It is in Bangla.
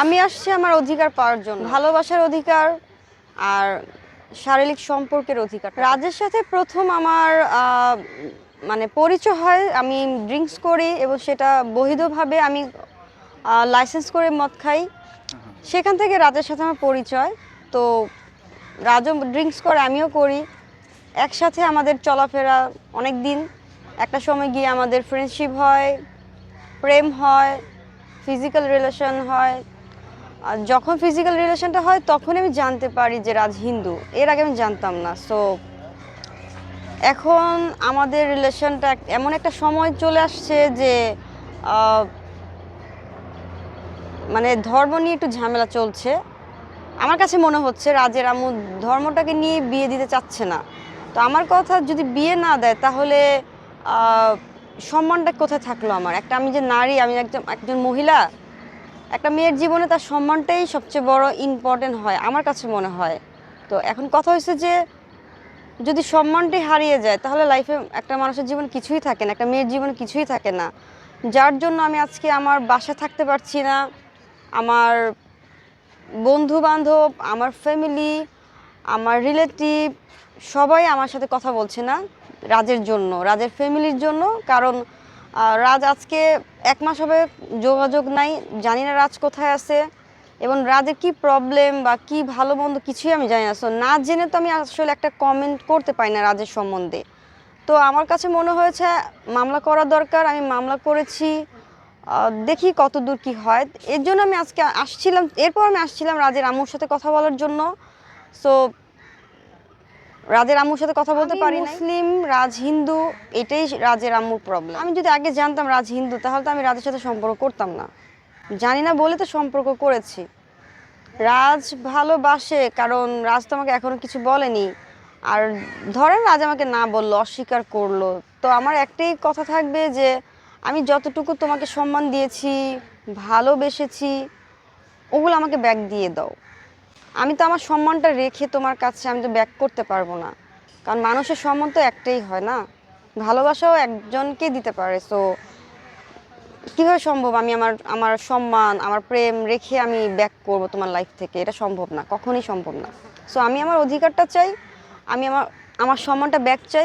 আমি আসছি আমার অধিকার পাওয়ার জন্য। ভালোবাসার অধিকার আর শারীরিক সম্পর্কের অধিকার। রাজের সাথে প্রথম আমার মানে পরিচয় হয়, আমি ড্রিঙ্কস করি এবং সেটা বৈধভাবে আমি লাইসেন্স করে মদ খাই। সেখান থেকে রাজের সাথে আমার পরিচয়। তো রাজও ড্রিঙ্কস করে, আমিও করি। একসাথে আমাদের চলাফেরা অনেক দিন একটা সময় গিয়ে আমাদের ফ্রেন্ডশিপ হয়, প্রেম হয় ফিজিক্যাল রিলেশন হয়। আর যখন ফিজিক্যাল রিলেশনটা হয় তখন আমি জানতে পারি যে রাজ হিন্দু। এর আগে আমি জানতাম না। সো এখন আমাদের রিলেশনটা এমন একটা সময় চলে আসছে যে মানে ধর্ম নিয়ে একটু ঝামেলা চলছে। আমার কাছে মনে হচ্ছে রাজের আম্মু ধর্মটাকে নিয়ে বিয়ে দিতে চাচ্ছে না। তো আমার কথা যদি বিয়ে না দেয়, তাহলে সম্মানটা কোথায় থাকল আমার? একটা আমি যে নারী, আমি একজন একজন মহিলা একটা মেয়ের জীবনে তার সম্মানটাই সবচেয়ে বড় ইম্পর্টেন্ট হয়, আমার কাছে মনে হয়। তো এখন কথা হয়েছে যে, যদি সম্মানটি হারিয়ে যায়, তাহলে লাইফে একটা মানুষের জীবন কিছুই থাকে না, একটা মেয়ের জীবনে কিছুই থাকে না। যার জন্য আমি আজকে আমার বাসায় থাকতে পারছি না, আমার বন্ধু বান্ধব আমার ফ্যামিলি আমার রিলেটিভ সবাই আমার সাথে কথা বলছে না, রাজের জন্য, রাজের ফ্যামিলির জন্য। কারণ রাজ আজকে এক মাস হবে যোগাযোগ নাই, জানি না রাজ কোথায় আছে, এবং রাজের কি প্রবলেম বা কি ভালো মন্দ কিছুই আমি জানি না। সো না জেনে তো আমি আসলে একটা কমেন্ট করতে পারি না রাজের সম্বন্ধে। তো আমার কাছে মনে হয়েছে, মামলা করা দরকার, আমি মামলা করেছি দেখি কত দূর কি হয়। এর জন্য আমি আজকে আসছিলাম, এরপর আমি আসছিলাম রাজের আম্মুর সাথে কথা বলার জন্য। সো রাজের আম্মুর সাথে কথা বলতে পারি মুসলিম রাজ হিন্দু এটাই রাজের আম্মুর প্রবলেম আমি যদি আগে জানতাম রাজ হিন্দু তাহলে তো আমি রাজের সাথে সম্পর্ক করতাম না। জানি না বলে তো সম্পর্ক করেছি। রাজ ভালোবাসে কারণ রাজ তো আমাকে এখনও কিছু বলেনি। আর ধরেন রাজ আমাকে না বলল অস্বীকার করল তো আমার একটাই কথা থাকবে যে আমি যতটুকু তোমাকে সম্মান দিয়েছি ভালোবেসেছি ওগুলো আমাকে ব্যাগ দিয়ে দাও। আমি তো আমার সম্মানটা রেখে তোমার কাছে আমি তো ব্যাক করতে পারব না। কারণ মানুষের সম্মান তো একটাই হয় না। ভালোবাসাও একজনকে দিতে পারে। সো কীভাবে সম্ভব আমি আমার আমার সম্মান, আমার প্রেম রেখে আমি ব্যাক করব তোমার লাইফ থেকে? এটা সম্ভব না, কখনই সম্ভব না। সো আমি আমার অধিকারটা চাই, আমি আমার আমার সম্মানটা ব্যাক চাই।